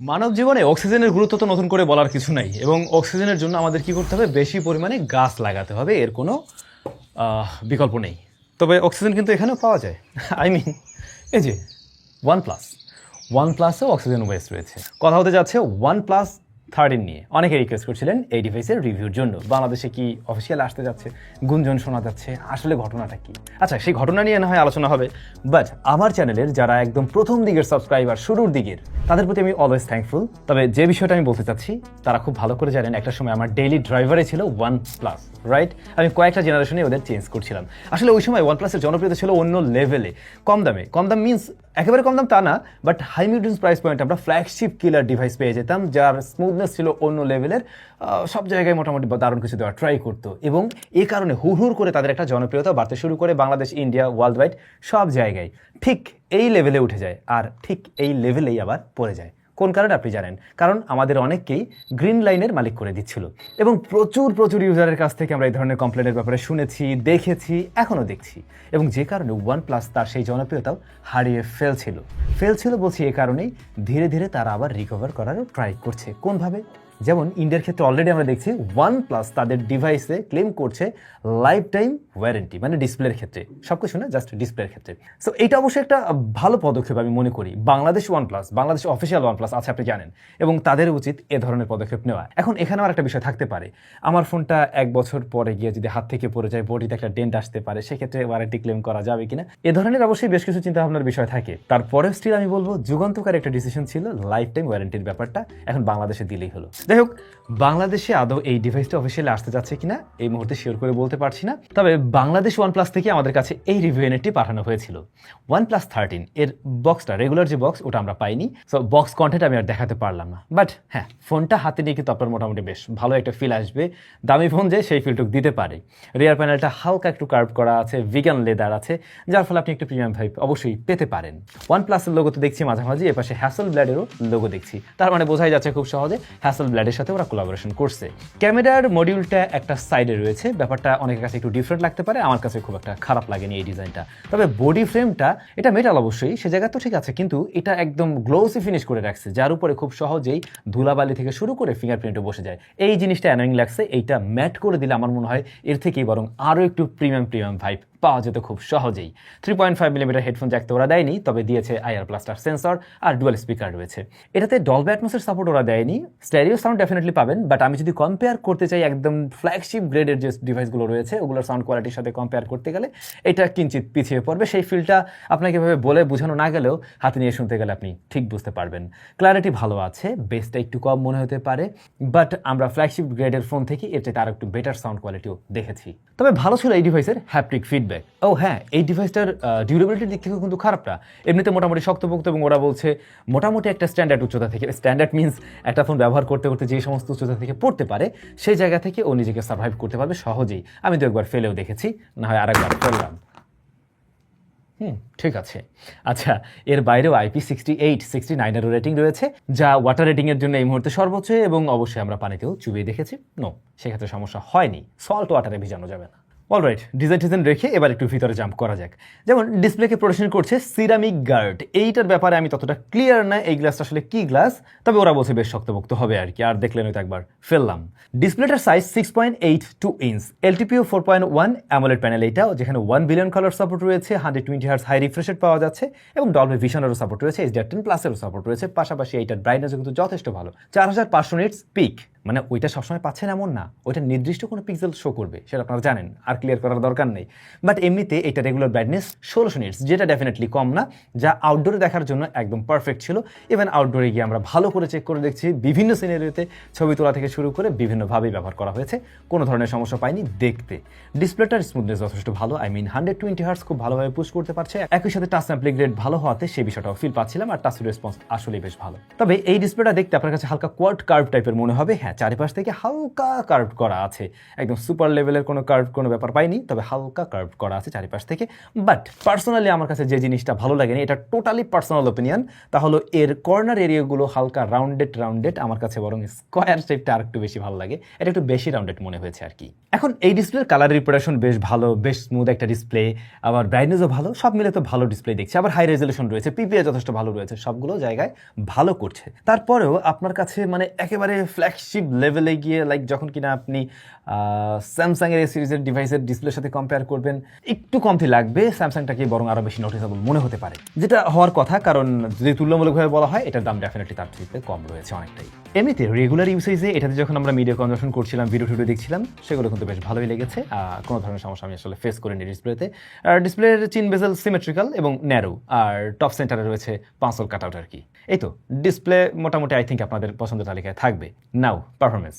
মানব জীবনে অক্সিজেনের গুরুত্ব তো নতুন করে বলার কিছু নাই। এবং অক্সিজেনের জন্য আমাদের কি করতে হবে? বেশি পরিমাণে গাছ লাগাতে হবে, এর কোনো বিকল্প নেই। তবে অক্সিজেন কিন্তু এখানেও পাওয়া যায়। আই মিন এই যে ওয়ান প্লাস ওয়ান প্লাসেও অক্সিজেন ওয়েস্ট রয়েছে। কথা হতে যাচ্ছে ওয়ান প্লাস থার্টিন নিয়ে অনেকে রিকোয়েস্ট করছিলেন এই ডিভাইসের রিভিউর জন্য। বাংলাদেশে কি অফিসিয়াল আসতে যাচ্ছে? গুঞ্জন শোনা যাচ্ছে। আসলে ঘটনাটা কি? আচ্ছা সেই ঘটনা নিয়ে না হয় আলোচনা হবে। বাট আমার চ্যানেলের যারা একদম প্রথম দিকের সাবস্ক্রাইবার শুরুর দিকের, তাদের প্রতি আমি অলওয়েজ থ্যাঙ্কফুল তবে যে বিষয়টা আমি বলতে চাচ্ছি, তারা খুব ভালো করে জানেন, একটা সময় আমার ডেইলি ড্রাইভারে ছিল ওয়ান প্লাস রাইট আমি কয়েকটা জেনারেশনে ওদের চেঞ্জ করছিলাম। আসলে ওই সময় ওয়ান প্লাসের জনপ্রিয়তা ছিল অন্য লেভেলে কম দামে। কম দাম মিনস একেবারে কম দাম তা না but high medium price point আমরা ফ্ল্যাগশিপ কিলার ডিভাইস পেয়ে যেতাম, যার স্মুথনেস ছিল অন্য লেভেলের সব জায়গায় মোটামুটি দারুণ কিছু দেওয়া ট্রাই করতো। এবং এই কারণে হুর হুর করে তাদের একটা জনপ্রিয়তা বাড়তে শুরু করে বাংলাদেশ, ইন্ডিয়া ওয়ার্ল্ড ওয়াইড সব জায়গায়। ঠিক এই লেভেলে উঠে যায়, আর ঠিক এই লেভেলেই আবার পড়ে যায়। কোন কারণে আপনি জানেন? কারণ আমাদের অনেককেই গ্রিন লাইনের মালিক করে দিচ্ছিল। এবং প্রচুর প্রচুর ইউজারের কাছ থেকে আমরা এই ধরনের কমপ্লেনের ব্যাপারে শুনেছি, দেখেছি, এখনও দেখছি। এবং যে কারণে ওয়ান প্লাস তার সেই জনপ্রিয়তাও হারিয়ে ফেলছিল। ফেলছিল বলছি এ কারণেই ধীরে ধীরে তারা আবার রিকভার করারও ট্রাই করছে। কোনভাবে? যেমন ইন্ডিয়ার ক্ষেত্রে অলরেডি আমরা দেখছি ওয়ান প্লাস তাদের ডিভাইসে ক্লেম করছে লাইফ টাইম ওয়ারেন্টি মানে ডিসপ্লের ক্ষেত্রে। সব কিছু না জাস্ট ডিসপ্লের ক্ষেত্রে। সো এটা অবশ্যই একটা ভালো পদক্ষেপ আমি মনে করি। Bangladesh one plus Bangladesh official one plus আছে, আপনি জানেন। এবং তাদের উচিত এ ধরনের পদক্ষেপ নেওয়া। এখন এখানেও আর একটা বিষয় থাকতে পারে। আমার ফোনটা এক বছর পরে গিয়ে যদি হাত থেকে পড়ে যায় বডিতে একটা ডেন্ট আসতে পারে, সেক্ষেত্রে ওয়ারেন্টি ক্লেম করা যাবে কিনা? এ ধরনের অবশ্যই বেশ কিছু চিন্তা ভাবনার বিষয় থাকে। তারপরেও স্টিল আমি বলব, যুগান্তকার একটা ডিসিশন ছিল লাইফ টাইম ওয়ারেন্টির ব্যাপারটা। এখন বাংলাদেশে দিলেই হলো। যাই হোক, বাংলাদেশে আদৌ এই ডিভাইসটা অফিসিয়ালি আসতে যাচ্ছে কিনা, এই মুহূর্তে শিওর করে বলতে পারছি না। তবে বাংলাদেশ ওয়ান প্লাস থেকে আমাদের কাছে এই রিভিউ এনএটি পাঠানো হয়েছিল। ওয়ান প্লাস থার্টিন এর বক্সটা রেগুলার যে বক্স ওটা আমরা পাইনি। সো বক্স কন্টেন্ট আমি আর দেখাতে পারলাম না। বাট হ্যাঁ ফোনটা হাতে নিয়ে কিন্তু আপনার মোটামুটি বেশ ভালো একটা ফিল আসবে। দামি ফোন যে, সেই ফিলটুক দিতে পারে। রিয়ার প্যানেলটা হালকা একটু কার্ভ করা আছে ভিগান লেদার আছে, যার ফলে আপনি একটু প্রিমিয়াম ভাইব অবশ্যই পেতে পারেন। ওয়ান প্লাসের লোগো তো দেখছি মাঝামাঝি, এপাশে হ্যাসেল ব্ল্যাডেরও লোগো দেখছি। তার মানে বোঝাই যাচ্ছে খুব সহজে হ্যাসেল ব্ল্যাডের সাথে ওরা কোলাবোরেশন করছে। ক্যামেরার মডিউলটা একটা সাইডে রয়েছে। ব্যাপারটা অনেকের কাছে একটু ডিফারেন্ট লাগতে পারে। আমার কাছে খুব একটা খারাপ লাগেনি এই ডিজাইনটা তবে বডি ফ্রেমটা এটা মেটাল অবশ্যই, সে জায়গা তো ঠিক আছে। কিন্তু এটা একদম গ্লোসি ফিনিশ করে রাখছে, যার উপরে খুব সহজেই ধুলাবালি থেকে শুরু করে ফিঙ্গারপ্রিন্টও বসে যায়। এই জিনিসটা অ্যানোয়িং লাগছে। এইটা ম্যাট করে দিলে আমার মনে হয় এর থেকেই বরং আরও একটু প্রিমিয়াম প্রিমিয়াম ভাইব পাওয়া যেত খুব সহজেই। Three point five millimetre headphone jack তো ওরা দেয়নি, তবে দিয়েছে আইআর প্লাস্টার সেন্সর আর ডুয়েল স্পিকার রয়েছে। এটাতে ডলবে অ্যাটমসের সাপোর্ট ওরা দেয়নি। স্টেরিও সাউন্ড ডেফিনেটলি পাবেন বাট আমি যদি কম্পেয়ার করতে চাই একদম ফ্ল্যাগশিপ গ্রেডের যে ডিভাইসগুলো রয়েছে, ওগুলোর সাউন্ড কোয়ালিটির সাথে কম্পেয়ার করতে গেলে, এটা কিঞ্চিত পিছিয়ে পড়বে। সেই ফিলটা আপনাকে এভাবে বলে বোঝানো না গেলেও হাতে নিয়ে শুনতে গেলে আপনি ঠিক বুঝতে পারবেন। ক্লারিটি ভালো আছে বেসটা একটু কম মনে হতে পারে বাট আমরা ফ্ল্যাগশিপ গ্রেডের ফোন থেকে চাইতে আরও একটু বেটার সাউন্ড কোয়ালিটিও দেখেছি। তবে ভালো ছিল এই ডিভাইসের হ্যাপটিক ফিডব্যাক ও হ্যাঁ এই ডিভাইসটার ডিউরেবিলিটির দিক থেকেও কিন্তু খারাপ না এমনিতে মোটামুটি শক্তপোক্ত এবং ওরা বলছে মোটামুটি একটা স্ট্যান্ডার্ড উচ্চতা থেকে স্ট্যান্ডার্ড মিন্স একটা ফোন ব্যবহার করতে করতে যে সমস্ত উচ্চতা থেকে পড়তে পারে, সেই জায়গা থেকে ও নিজেকে সার্ভাইভ করতে পারবে সহজেই। আমি তো একবার ফেলেও দেখেছি, না হয় আরেকবার ফেললাম হুম, ঠিক আছে। আচ্ছা এর বাইরেও আইপি সিক্সটি এইট সিক্সটি নাইনেরও রেটিং রয়েছে, যা ওয়াটার রেটিংয়ের জন্য এই মুহূর্তে সর্বোচ্চ এবং অবশ্যই আমরা পানিতেও চুবিয়ে দেখেছি। নো সেক্ষেত্রে সমস্যা হয়নি। সল্ট ওয়াটারে ভিজানো যাবে না। অলরাইট ডিজাইন টিজাইন রেখে এবার একটু ভিতরে জাম্প করা যাক। যেমন ডিসপ্লেকে প্রোটেকশন করছে সিরামিক গার্ড এইটার ব্যাপারে আমি ততটা ক্লিয়ার না, এই গ্লাসটা আসলে কি গ্লাস তবে ওরা বলছে বেশ শক্তপোক্ত হবে আর কি, আর দেখলেন হয়তো একবার ফেললাম। ডিসপ্লেটার size six point eight two inch LTPO four point one AMOLED panel এইটা যেখানে ওয়ান বিলিয়ন কালার সাপোর্ট রয়েছে hundred twenty hertz high refreshed পাওয়া যাচ্ছে, এবং ডলবে ভিশনেরও সাপোর্ট রয়েছে এইচ টেন প্লাসেরও সাপোর্ট রয়েছে। পাশাপাশি এইটার ব্রাইটনেসও কিন্তু যথেষ্ট ভালো, চার হাজার পাঁচশো নিটস পিক মানে ওইটা সবসময় পাচ্ছেন এমন না, ওইটা নির্দিষ্ট কোনো পিক্সেল শো করবে, সেটা আপনারা জানেন, আর ক্লিয়ার করার দরকার নেই। বাট এমনিতে এটা রেগুলার ব্রাইটনেস ষোলোশো নিটস যেটা ডেফিনেটলি কম না, যা আউটডোরে দেখার জন্য একদম পারফেক্ট ছিল। ইভেন আউটডোরে গিয়ে আমরা ভালো করে চেক করে দেখছি, বিভিন্ন সিনারিওতে ছবি তোলা থেকে শুরু করে বিভিন্নভাবেই ব্যবহার করা হয়েছে। কোনো ধরনের সমস্যা পাইনি দেখতে। ডিসপ্লেটার স্মুথনেস যথেষ্ট ভালো I mean hundred twenty hertz খুব ভালোভাবে পুশ করতে পারছে। একই সাথে টাচ স্যাম্পলিং গ্রেড ভালো হওয়াতে সেই বিষয়টাও ফিল পাচ্ছিলাম, আর টাচ রেসপন্স আসলেই বেশ ভালো। তবে এই ডিসপ্লেটা দেখতে আপনার কাছে হালকা কোয়াড কার্ভ টাইপের মনে হবে হ্যাঁ হ্যাঁ চারিপাশ থেকে হালকা কার্ভ করা আছে। একদম সুপার লেভেলের কোনো কার্ভ কোনো ব্যাপার পাইনি, তবে হালকা কার্ভ করা আছে চারিপাশ থেকে। বাট পার্সোনালি আমার কাছে যে জিনিসটা ভালো লাগেনি এটা টোটালি পার্সোনাল ওপিনিয়ন তা হলো এর কর্নার এরিয়াগুলো হালকা রাউন্ডেড রাউন্ডেড আমার কাছে বরং স্কোয়ার শেপটা আর একটু বেশি ভালো লাগে। এটা একটু বেশি রাউন্ডেড মনে হয়েছে আর কি। এখন এই ডিসপ্লের কালার রিপ্রেশন বেশ ভালো, বেশ স্মুথ একটা ডিসপ্লে আবার ব্রাইটনেসও ভালো, সব মিলে তো ভালো ডিসপ্লে দেখছি। আবার হাই রেজলিউশন রয়েছে পিপিএ যথেষ্ট ভালো রয়েছে, সবগুলো জায়গায় ভালো করছে। তারপরেও আপনার কাছে মানে একেবারে ফ্ল্যাগশিপ লেভেলে গিয়ে লাইক যখন কিনা আপনি স্যামসাং এর সিরিজের ডিভাইসের ডিসপ্লের সাথে কম্পেয়ার করবেন, একটু কমতি লাগবে স্যামসাংটাকে বরং আরও বেশি নোটিসেবল মনে হতে পারে। যেটা হওয়ার কথা, কারণ যদি তুলনামূলকভাবে বলা হয় এটার দাম ডেফিনেটলি তার থেকে কম রয়েছে অনেকটাই। এমনিতে রেগুলার ইউসেজে এটাতে যখন আমরা মিডিয়া কনজাকশন করছিলাম ভিডিও টিডিও দেখছিলাম, সেগুলো কিন্তু বেশ ভালোই লেগেছে। কোনো ধরনের সমস্যা আমি আসলে ফেস করিনি ডিসপ্লেতে আর ডিসপ্লের চিন বেজেল সিমেট্রিক্যাল এবং ন্যারো আর টপ সেন্টারে রয়েছে পাঁচল কাট আউট আর কি। এই তো ডিসপ্লে মোটামুটি আই থিঙ্ক আপনাদের পছন্দের তালিকায় থাকবে। নাও পারফরমেন্স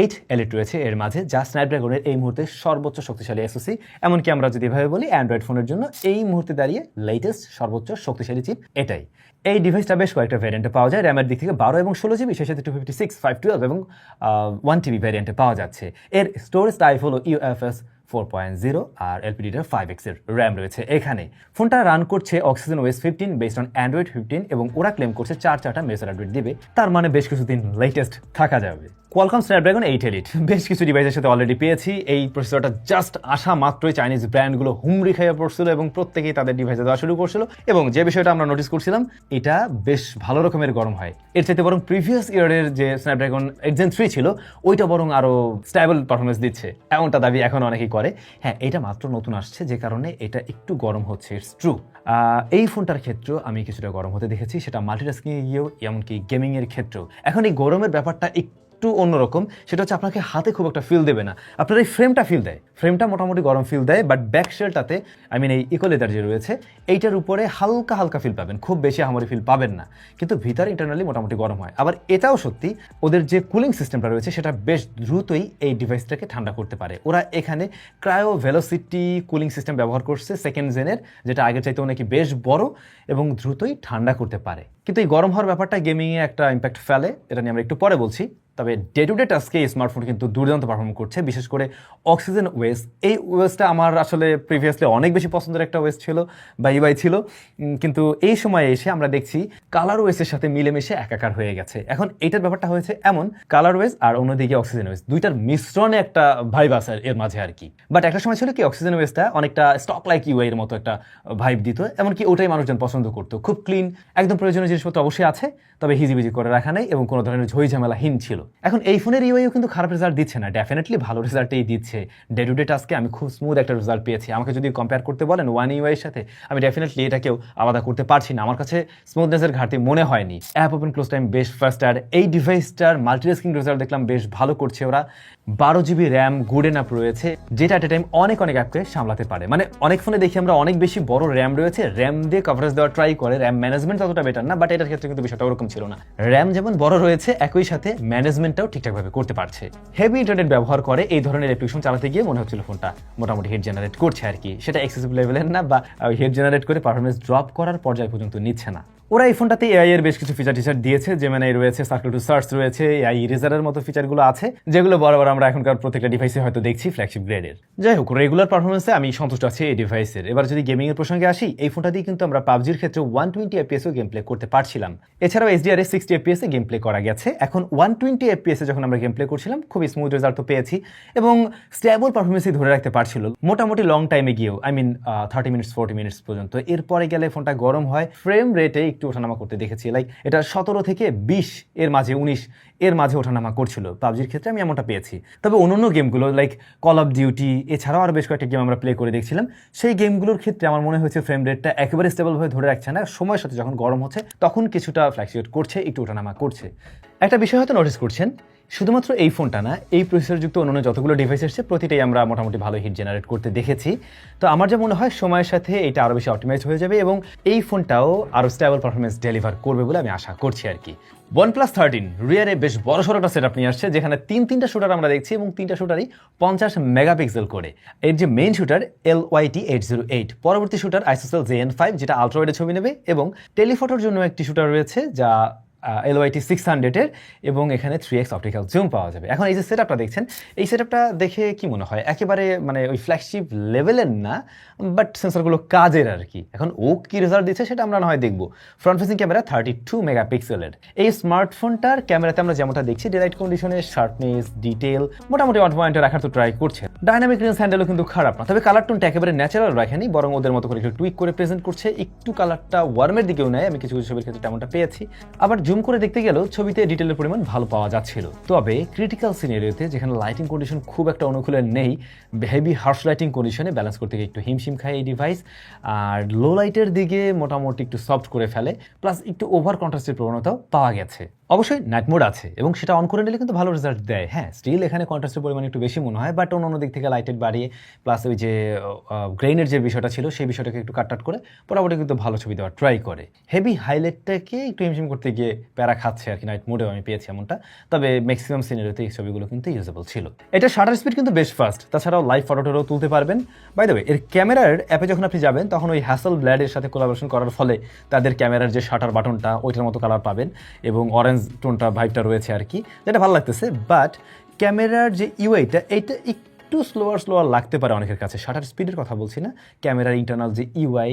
এইট এলিট রয়েছে এর মাঝে, যা স্ন্যাপড্রাগনের এই মুহূর্তে সর্বোচ্চ শক্তিশালী এসওসি এমনকি আমরা যদি এভাবে বলি অ্যান্ড্রয়েড ফোনের জন্য এই মুহূর্তে দাঁড়িয়ে লেটেস্ট সর্বোচ্চ শক্তিশালী চিপ এটাই। এই ডিভাইসটা বেশ কয়েকটা ভ্যারিয়েন্টে পাওয়া যায় র্যামের দিক থেকে বারো এবং ষোলো জিবি সেই সাথে two fifty six five twelve এবং ওয়ান টিবি ভ্যারিয়েন্টে পাওয়া যাচ্ছে। এর স্টোরেজ টাইপ হলো ইউএফএস ফোর পয়েন্ট জিরো আর এলপিডিটার ফাইভ এক্সের র্যাম রয়েছে এখানে। ফোনটা রান করছে oxygen OS fifteen based on Android fifteen এবং ওরা ক্লেম করছে চার চারটা মেসার আপডেট দিবে। তার মানে বেশ কিছুদিন লেটেস্ট থাকা যাবে। কোয়ালকম স্ন্যাপড্রাগন এইট এলিট বেশ কিছু ডিভাইসের সাথে অলরেডি পেয়েছি। এই প্রসেসরটা জাস্ট আসা মাত্রই চাইনিজ ব্র্যান্ডগুলো হুমড়ি খাইয়ে পড়ছিল এবং প্রত্যেকেই তাদের ডিভাইসে দেওয়া শুরু করছিল। এবং যে বিষয়টা আমরা নোটিস করছিলাম, এটা বেশ ভালো রকমের গরম হয়। এর চাইতে বরং প্রিভিয়াস ইয়ারের যে স্ন্যাপড্রাগন এক্সেন থ্রি ছিল, ওইটা বরং আরও স্ট্যাবল পারফরমেন্স দিচ্ছে। এমনটা দাবি এখন অনেকেই করে। হ্যাঁ এটা মাত্র নতুন আসছে, যে কারণে এটা একটু গরম হচ্ছে ইটস ট্রু এই ফোনটার ক্ষেত্রেও আমি কিছুটা গরম হতে দেখেছি, সেটা মাল্টিটাস্কিংয়ে গিয়েও, এমনকি গেমিংয়ের ক্ষেত্রেও। এখন এই গরমের ব্যাপারটা একটু অন্যরকম, সেটা হচ্ছে আপনাকে হাতে খুব একটা ফিল দেবে না। আপনার এই ফ্রেমটা ফিল দেয়। ফ্রেমটা মোটামুটি গরম ফিল দেয় বাট ব্যাক শেলটাতে আই মিন এই ইকোলেদার যে রয়েছে, এইটার উপরে হালকা হালকা ফিল পাবেন। খুব বেশি আমারই ফিল পাবেন না। কিন্তু ভিতরে ইন্টারনালি মোটামুটি গরম হয়। আবার এটাও সত্যি, ওদের যে কুলিং সিস্টেমটা রয়েছে, সেটা বেশ দ্রুতই এই ডিভাইসটাকে ঠান্ডা করতে পারে। ওরা এখানে ক্রায়ো ভেলোসিটি কুলিং সিস্টেম ব্যবহার করছে সেকেন্ড জেনের যেটা আগের চাইতেও নাকি বেশ বড় এবং দ্রুতই ঠান্ডা করতে পারে। কিন্তু এই গরম হওয়ার ব্যাপারটা গেমিংয়ে একটা ইম্প্যাক্ট ফেলে, এটা নিয়ে আমরা একটু পরে বলছি। তবে ডে টু ডে টাস্কে এই স্মার্টফোন কিন্তু দুর্দান্ত পারফর্ম করছে, বিশেষ করে অক্সিজেন ওয়েস এই ওয়েসটা আমার আসলে প্রিভিয়াসলি অনেক বেশি পছন্দের একটা ওয়েস ছিল বা ইবাই ছিল। কিন্তু এই সময়ে এসে আমরা দেখছি কালার ওয়েসের সাথে মিলেমিশে একাকার হয়ে গেছে। এখন এটার ব্যাপারটা হয়েছে এমন কালার ওয়েস আর অন্যদিকে অক্সিজেন ওয়েস দুইটার মিশ্রণে একটা ভাইব আছে এর মাঝে আর কি। বাট একটা সময় ছিল কি অক্সিজেন ওয়েসটা অনেকটা স্টক লাইক ইউ এর মতো একটা ভাইব দিত, এমনকি ওটাই মানুষজন পছন্দ করতো। খুব ক্লিন একদম প্রয়োজনীয় জিনিসপত্র অবশ্যই আছে, তবে হিজিবিজি করে রাখা নেই এবং কোনো ধরনের ঝই ঝামেলাহীন ছিল এখন এই ফোনের ইউআইও কিন্তু খারাপ রেজাল্ট দিচ্ছে না। ডেফিনেটলি ভালো রেজাল্টেই দিচ্ছে। ডে টু ডে টাস্কে আমি খুব স্মুথ একটা রেজাল্ট পেয়েছি। আমাকে যদি কম্পেয়ার করতে বলেন ওয়ান ইউআইয়ের সাথে, আমি ডেফিনেটলি এটাকেও আলাদা করতে পারছি না। আমার কাছে স্মুথনেসের ঘাটতি মনে হয়নি। অ্যাপ ওপেন ক্লোজ টাইম বেশ ফার্স্ট আর এই ডিভাইসটার মাল্টিটাস্কিং রেজাল্ট দেখলাম বেশ ভালো করছে ওরা। বারো GB RAM good enough রয়েছে যেটা এট এ টাইম অনেক অনেক অ্যাপকে সামলাতে পারে। মানে অনেক ফোনে দেখি আমরা অনেক বেশি বড় র্যাম রয়েছে র্যাম দিয়ে কভারেজ দেওয়ার ট্রাই করে র্যাম ম্যানেজমেন্ট ততটা বেটার না বাট এটার ক্ষেত্রে কিন্তু বিষয়টা ওরকম ছিল না। র্যাম যেমন বড় রয়েছে, একই সাথে ম্যানেজমেন্টটাও ঠিকঠাকভাবে করতে পারছে। হেভি ইন্টারনেট ব্যবহার করে এই ধরনের অ্যাপ্লিকেশন চালাতে গিয়ে মনে হচ্ছিল ফোনটা মোটামুটি হিট জেনারেট করছে আর কি। সেটা এক্সেসিভ লেভেলের না, বা হিট জেনারেট করে পারফরমেন্স ড্রপ করার পর্যায় পর্যন্ত নিচ্ছে না। ওরা এই ফোনটাতে এআই এর বেশ কিছু ফিচার টিচার দিয়েছে, যে মানে রয়েছে সার্কেল টু সার্চ রয়েছে এআই ইরেজারের মতো ফিচারগুলো আছে, যেগুলো বরাবর আমরা এখনকার প্রত্যেকটা ডিভাইসে হয়তো দেখছি ফ্ল্যাগশিপ গ্রেডের যাই হোক রেগুলার পারফরমেন্সে আমি সন্তুষ্ট আছি এই ডিভাইসের এবার যদি গেমিং এর প্রসঙ্গে আসি, এই ফোনটা দিয়ে কিন্তু আমরা পাবজির ক্ষেত্রে ওয়ান টোয়েন্টি এফপিএসও গেম প্লে করতে পারছিলাম। এছাড়াও এইচডিআর এ সিক্সটি এফপিএস এ গেম প্লে করা গেছে। এখন ওয়ান টোয়েন্টি এফপিএস এ যখন আমরা গেম প্লে করছিলাম, খুবই স্মুথ রেজাল্ট তো পেয়েছি এবং স্ট্যাবল পারফরমেন্সই ধরে রাখতে পারছিল। মোটামুটি লং টাইমে গিয়েও I mean thirty minutes forty minutes পর্যন্ত। এরপরে গেলে ফোনটা গরম হয়। ফ্রেম রেটে একটু ওঠানামা করতে দেখেছি। লাইক এটা সতেরো থেকে বিশ এর মাঝে, উনিশ এর মাঝে ওঠানামা করছিল। পাবজির ক্ষেত্রে আমি এমনটা পেয়েছি। তবে অন্য গেমগুলো লাইক কল অফ ডিউটি এছাড়াও আরও বেশ কয়েকটা গেম আমরা প্লে করে দেখছিলাম। সেই গেমগুলোর ক্ষেত্রে আমার মনে হয়েছে ফ্রেম রেটটা একেবারে স্টেবলভাবে ধরে রাখছে না। সময়ের সাথে যখন গরম হচ্ছে, তখন কিছুটা ফ্ল্যাকচুয়েট করছে, একটু ওঠানামা করছে। একটা বিষয় হয়তো নোটিস করছেন শুধুমাত্র এই ফোনটা না, এই প্রসেসরযুক্ত অন্যান্য যতগুলো ডিভাইস এসছে, প্রতিটাই আমরা মোটামুটি ভালো হিট জেনারেট করতে দেখেছি। তো আমার যা মনে হয়, সময়ের সাথে এটা আরও বেশি অপটিমাইজ হয়ে যাবে এবং এই ফোনটাও আরও স্টেবল পারফরমেন্স ডেলিভার করবে বলে আমি আশা করছি আর কি। ওয়ান প্লাস থার্টিন রিয়ারে বেশ বড় সড়ো একটা সেট আপ নিয়ে আসছে, যেখানে তিন তিনটা শুটার আমরা দেখছি এবং তিনটা শুটারই পঞ্চাশ মেগাপিক্সেল করে। এর যে main shooter L Y T eight zero eight পরবর্তী shooter ISOCELL J N five যেটা আলট্রাওয়েডে ছবি নেবে এবং টেলিফটোর জন্য একটি শুটার রয়েছে, যা এলওয়াইটি সিক্স হান্ড্রেডের এবং এখানে থ্রি এক্স অপটিক্যাল জুম পাওয়া যাবে। এখন এই যে সেট দেখছেন, এই সেট দেখে কি মনে হয়? একেবারে মানে ওই ফ্ল্যাগশিপ লেভেলের না বাট সেন্সরগুলো কাজের আর কি। এখন ও কি রেজাল্ট দিচ্ছে সেটা আমরা না হয় দেখব। Front facing camera thirty two মেগাপিক্সেলের এই স্মার্টফোনটার ক্যামেরাতে আমরা যেমনটা দেখছি ডেলাইট কন্ডিশনে শার্পনেস ডিটেল মোটামুটি ওয়ান পয়েন্টে রাখার তো ট্রাই করছে। ডাইনামিক রেঞ্জ হ্যান্ডেলও কিন্তু খারাপ না, তবে কালার টোনটা একেবারে ন্যাচারাল রাখেনি, বরং ওদের মতো করে একটু টুইক করে প্রেজেন্ট করছে। একটু কালারটা ওয়ার্মের দিকেও নেয়, আমি কিছু কিছু ছবির ক্ষেত্রে তেমনটা পেয়েছি। আবার জুম করে দেখতে গেলেও ছবিতে ডিটেলের পরিমাণ ভালো পাওয়া যাচ্ছিল। তবে ক্রিটিক্যাল সিনারিওতে যেখানে লাইটিং কন্ডিশন খুব একটা অনুকূলে নেই হেভি হার্শ লাইটিং কন্ডিশনে ব্যালেন্স করতে গিয়ে একটু হিমশিম খায় এই ডিভাইস আর লো লাইটের দিকে মোটামুটি একটু সফট করে ফেলে প্লাস একটু ওভার কন্ট্রাস্টের প্রবণতাও পাওয়া গেছে। অবশ্যই নাইট মোড আছে এবং সেটা অন করে নিলে কিন্তু ভালো রেজাল্ট দেয়। হ্যাঁ স্টিল এখানে কন্ট্রাস্টের পরিমাণ একটু বেশি মনে হয় বাট অন্য অন্য দিক থেকে লাইটেড বাড়িয়ে প্লাস ওই যে গ্রেইনের যে বিষয়টা ছিল, সেই বিষয়টাকে একটু কাটটাট করে মোটামুটি কিন্তু ভালো ছবি দেওয়ার ট্রাই করে। হেভি হাইলাইটটাকে একটু হিমশিম করতে গিয়ে প্যারা খাচ্ছে আর কি নাইট মোডেও আমি পেয়েছি এমনটা, তবে ম্যাক্সিমাম সিনারিতে এই ছবিগুলো কিন্তু ইউজেবল ছিল। এটা শাটার স্পিড কিন্তু বেশ ফাস্ট তাছাড়াও লাইভ ফটোটারও তুলতে পারবেন। বাই দ্য এর ক্যামেরার অ্যাপে যখন আপনি যাবেন, তখন ওই হ্যাসেল ব্ল্যাডের সাথে কোলাবোরেশন করার ফলে তাদের ক্যামেরার যে শাটার বাটনটা ওইটার মতো কালার পাবেন এবং অরেঞ্জ টোনটা ভাইবটা রয়েছে আর কি যেটা ভালো লাগতেছে। বাট ক্যামেরার যে ইউআইটা এইটা একটু স্লোয়ার স্লোয়ার লাগতে পারে অনেকের কাছে। শাটার স্পিডের কথা বলছি না। ক্যামেরার ইন্টারনাল যে ইউআই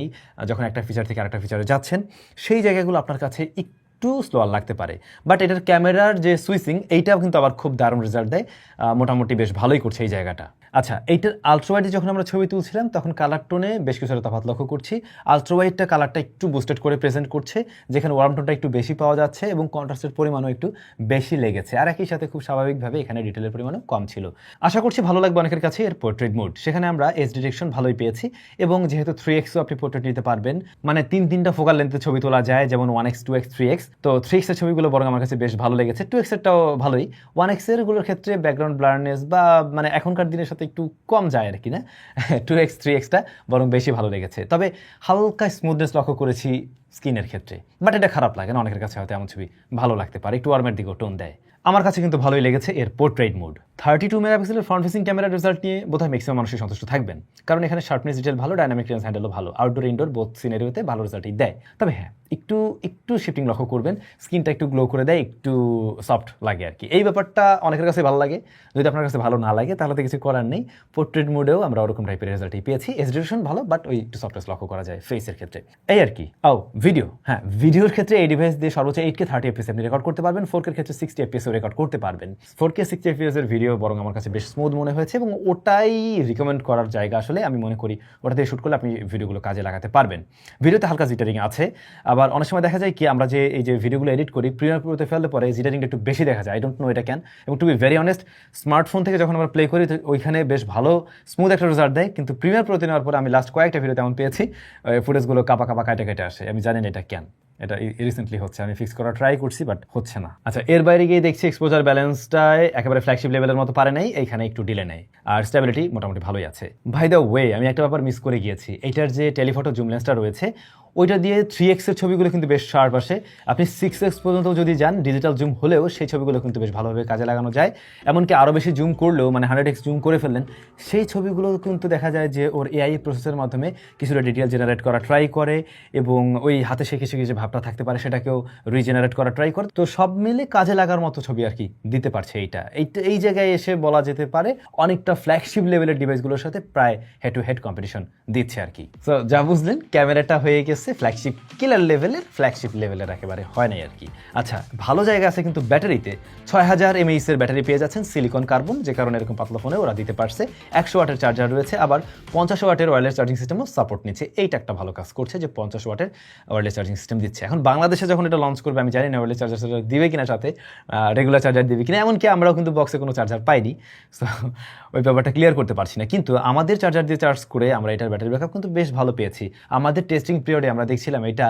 যখন একটা ফিচার থেকে আরেকটা ফিচারে যাচ্ছেন, সেই জায়গাগুলো আপনার কাছে একটু স্লোয়ার লাগতে পারে। বাট এটার ক্যামেরার যে সুইচিং এইটাও কিন্তু আবার খুব দারুণ রেজাল্ট দেয়। মোটামুটি বেশ ভালোই করছে এই জায়গাটা। আচ্ছা এইটার আলট্রাওয়াইডে যখন আমরা ছবি তুলছিলাম, তখন কালার টোনে বেশ কিছুটা তফাৎ লক্ষ্য করছি। আলট্রাওয়াইডটা কালারটা একটু বুস্টেড করে প্রেজেন্ট করছে, যেখানে ওয়ার্ম টোনটা একটু বেশি পাওয়া যাচ্ছে এবং কন্ট্রাস্টের পরিমাণও একটু বেশি লেগেছে। আর একই সাথে খুব স্বাভাবিকভাবে এখানে ডিটেলের পরিমাণও কম ছিল। আশা করছি ভালো লাগবে অনেকের কাছে এর পোর্ট্রেট মোড সেখানে আমরা এস ডিরেকশন ভালোই পেয়েছি এবং যেহেতু থ্রি এক্সও আপনি পোর্ট্রেট নিতে পারবেন মানে তিন তিনটা ফোকাল লেন্থে ছবি তোলা যায়, যেমন one X two X three X তো থ্রি এক্সের ছবিগুলো বরং আমার কাছে বেশ ভালো লেগেছে। টু এক্সেরটাও ভালোই। ওয়ান এক্সেরগুলোর ক্ষেত্রে ব্যাকগ্রাউন্ড ব্লারনেস বা মানে এখনকার দিনের সাথে একটু কম যায় আর কি, না? টু এক্স থ্রি এক্সটা বরং বেশি ভালো লেগেছে। তবে হালকা স্মুথনেস লক্ষ্য করেছি স্কিনের ক্ষেত্রে। বাট এটা খারাপ লাগে না, অনেকের কাছে হয়তো এমন ছবি ভালো লাগতে পারে, একটু ওয়ার্মের দিকেও টোন দেয়। আমার কাছে কিন্তু ভালোই লেগেছে এর পোর্ট্রেট মোড থার্টি টু মেগাপিক্সেলের ফ্রন্ট ফেসিং ক্যামেরার রেজাল্ট নিয়ে বোধহয় ম্যাক্সিমাম মানুষই সন্তুষ্ট থাকবেন। কারণ এখানে শার্পনেস ডিটেল ভালো ডাইনামিক রেঞ্জ হ্যান্ডেলও ভালো। আউটডোর ইনডোর বোথ সিনারিওতে ভালো রেজাল্টই দেয়। তবে হ্যাঁ একটু একটু শিফটিং লক্ষ্য করবেন। স্কিনটা একটু গ্লো করে দেয়, একটু সফট লাগে আর কি। এই ব্যাপারটা অনেকের কাছে ভালো লাগে। যদি আপনার কাছে ভালো না লাগে, তাহলে তো কিছু করার নেই। পোর্ট্রেট মোডেও আমরা ওরকম টাইপের রেজাল্টই পেয়েছি। এসডিরেশন ভালো বাট ওই একটু সফটনেস লক্ষ্য করা যায় ফেসের ক্ষেত্রে। এই আর কি। ও ভিডিও হ্যাঁ ভিডিওর ক্ষেত্রে এই ডিভাইস দিয়ে সর্বোচ্চ এইট কে থার্টি এফপিএস আপনি রেকর্ড করতে পারবেন। ফোর ক্ষেত্রে সিক্সটি এফপিএসও রেকর্ড করতে পারবেন। ফোর কে সিক্সটি এর ভিডিও বরং আমার কাছে বেশ স্মুথ মনে হয়েছে এবং ওটাই রিকমেন্ড করার জায়গা আসলে আমি মনে করি ওটা দিয়ে শ্যুট করলে আপনি ভিডিওগুলো কাজে লাগাতে পারবেন। ভিডিওতে হালকা জিটারিং আছে, আবার অনেক সময় দেখা যায় কি আমরা যে এই যে ভিডিওগুলো এডিট করি প্রিমিয়ার প্রোতে ফেললে পরে জিটারিংটা একটু বেশি দেখা যায়। আই ডোন্ট নো এটা ক্যান এবং to be very honest smartphone থেকে যখন আমরা প্লে করি ওইখানে বেশ ভালো স্মুথ একটা রেজাল্ট দেয়। কিন্তু প্রিমিয়ার প্রোতে নেওয়ার পরে আমি লাস্ট কয়েকটা ভিডিও তেমন পেয়েছি ফুটেজগুলো কাপা কাপা কাটে কেটে আসে। আমি জানি না এটা কেন। এটা রিসেন্টলি হচ্ছে, আমি ফিক্স করা ট্রাই করছি বাট হচ্ছে না। আচ্ছা এর বাইরে গিয়ে দেখছি এক্সপোজার ব্যালেন্সটায় একেবারে ফ্ল্যাগশিপ লেভেলের মতো পারে নাই, এইখানে একটু ডিলে নেই। আর স্টেবিলিটি মোটামুটি ভালোই আছে। ভাই দ্য ওয়ে আমি একটা ব্যাপার মিস করে গিয়েছি। এটার যে টেলিফটো জুম লেন্সটা রয়েছে ওইটা দিয়ে থ্রি এক্সের ছবিগুলো কিন্তু বেশ শার্প আসে। আপনি সিক্স এক্স পর্যন্ত যদি যান ডিজিটাল জুম হলেও সেই ছবিগুলো কিন্তু বেশ ভালোভাবে কাজে লাগানো যায়। এমনকি আরও বেশি জুম করলেও মানে হান্ড্রেড এক্স জুম করে ফেললেন, সেই ছবিগুলো কিন্তু দেখা যায় যে ওর এআই প্রসেসের মাধ্যমে কিছুটা ডিটেল জেনারেট করা ট্রাই করে এবং ওই হাতে সে কিছু কিছু ভাবটা থাকতে পারে, সেটাকেও রিজেনারেট করা ট্রাই করে। তো সব মিলে কাজে লাগার মতো ছবি আর কি দিতে পারছে এইটা। এই জায়গায় এসে বলা যেতে পারে অনেকটা ফ্ল্যাগশিপ লেভেলের ডিভাইসগুলোর সাথে প্রায় হেড টু হেড কম্পিটিশন দিচ্ছে আর কি। তো যা বুঝলেন, ক্যামেরাটা হয়ে গেছে ফ্ল্যাগশিপ কিলার লেভেলের ফ্ল্যাগশিপ লেভেলের একেবারে হয় নাই আর কি। আচ্ছা ভালো জায়গা আছে কিন্তু ব্যাটারিতে। ছয় হাজার এমএইচ এর ব্যাটারি পেয়ে যাচ্ছেন সিলিকন কার্বন যে কারণে এরকম পাতলা ফোনে ওরা দিতে পারছে। একশো ওয়াটের চার্জার রয়েছে, আবার পঞ্চাশ ওয়াটের ওয়্যারলেস চার্জিং সিস্টেমও সাপোর্ট নিচ্ছে। এইটা একটা ভালো কাজ করছে যে পঞ্চাশ ওয়াটের ওয়্যারলেস চার্জিং সিস্টেম দিচ্ছে। এখন বাংলাদেশে যখন এটা লঞ্চ করবে, আমি জানি না ওয়্যারলেস চার্জার দিবে কিনা সাথে রেগুলার চার্জার দিবে কিনা, এমনকি আমরাও কিন্তু বক্সে কোনো চার্জার পাইনি। সো ওই ব্যাপারটা ক্লিয়ার করতে পারছি না। কিন্তু আমাদের চার্জার দিয়ে চার্জ করে আমরা এটার ব্যাটারি ব্যাকআপ কিন্তু বেশ ভালো পেয়েছি। আমাদের টেস্টিং পিরিয়ডে আমরা দেখছিলাম এটা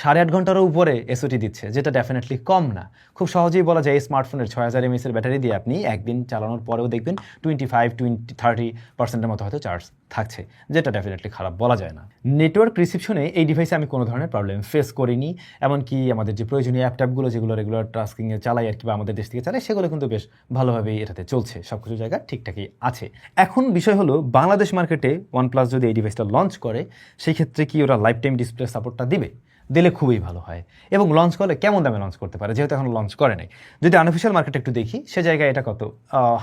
সাড়ে আট ঘন্টারও উপরে এসওটি দিচ্ছে, যেটা ডেফিনেটলি কম না। খুব সহজেই বলা যায় এই স্মার্টফোনের ছয় হাজার এমএস এর ব্যাটারি দিয়ে আপনি একদিন চালানোর পরেও দেখবেন টোয়েন্টি ফাইভ টোয়েন্টি থার্টি পার্সেন্টের মতো হয়তো চার্জ থাকছে, যেটা ডেফিনেটলি খারাপ বলা যায় না। নেটওয়ার্ক রিসিপশনে এই ডিভাইসে আমি কোনো ধরনের প্রবলেম ফেস করিনি, এমনকি আমাদের যে প্রয়োজনীয় অ্যাপ ট্যাপগুলো যেগুলো রেগুলার টাস্কিংয়ে চালাই আর কি বা আমাদের দেশ থেকে চালাই, সেগুলো কিন্তু বেশ ভালোভাবেই এটাতে চলছে। সব কিছু জায়গা ঠিকঠাকই আছে। এখন বিষয় হলো, বাংলাদেশ মার্কেটে ওয়ানপ্লাস যদি এই ডিভাইসটা লঞ্চ করে সেই ক্ষেত্রে কি ওরা লাইফ টাইম ডিসপ্লে সাপোর্টটা দিবে? দিলে খুবই ভালো হয়। এবং লঞ্চ করলে কেমন দামে লঞ্চ করতে পারে, যেহেতু এখন লঞ্চ করে নাই। যদি আনঅফিসিয়াল মার্কেট একটু দেখি, সে জায়গায় এটা কত?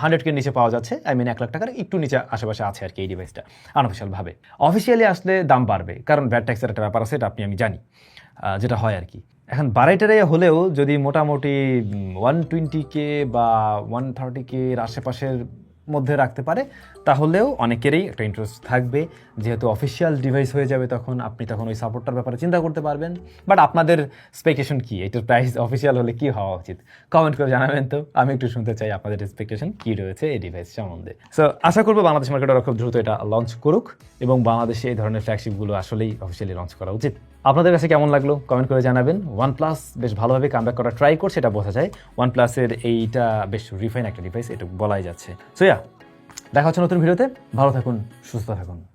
হান্ড্রেড কে নিচে পাওয়া যাচ্ছে। আই মিন এক লাখ টাকার একটু নিচে আশেপাশে আছে আর কি এই ডিভাইসটা আনঅফিসিয়াল ভাবে অফিসিয়ালি আসলে দাম বাড়বে, কারণ ব্যাড ট্যাক্সের একটা ব্যাপার আছে, এটা আপনি আমি জানি যেটা হয় আর কি। এখন বাড়াইটারে হলেও যদি মোটামুটি ওয়ান টোয়েন্টি কে বা ওয়ান থার্টি কে আশেপাশের মধ্যে রাখতে পারে, তাহলেও অনেকেরই একটা ইন্টারেস্ট থাকবে। যেহেতু অফিসিয়াল ডিভাইস হয়ে যাবে তখন, আপনি তখন ওই সাপোর্টটার ব্যাপারে চিন্তা করতে পারবেন। বাট আপনাদের স্পেকেশন কি? এটার প্রাইস অফিসিয়াল হলে কী হওয়া উচিত? কমেন্ট করে জানাবেন তো। আমি একটু শুনতে চাই আপনাদের এক্সপেকটেশন কী রয়েছে এই ডিভাইস সম্বন্ধে। সো আশা করব বাংলাদেশ মার্কেট ওরা খুব দ্রুত এটা লঞ্চ করুক এবং বাংলাদেশে এই ধরনের ফ্ল্যাগশিপগুলো আসলেই অফিসিয়ালি লঞ্চ করা উচিত। আপনাদের কাছে কেমন লাগল? কমেন্ট করে জানাবেন। ওয়ান প্লাস বেশ ভালোভাবে কামব্যাক করা ট্রাই করছে, এটা বোঝা যায়। ওয়ান প্লাসের এইটা বেশ রিফাইন একটা ডিভাইস এটা বলাই যাচ্ছে। সো ইয়া দেখা হচ্ছে নতুন ভিডিওতে। ভালো থাকুন, সুস্থ থাকুন।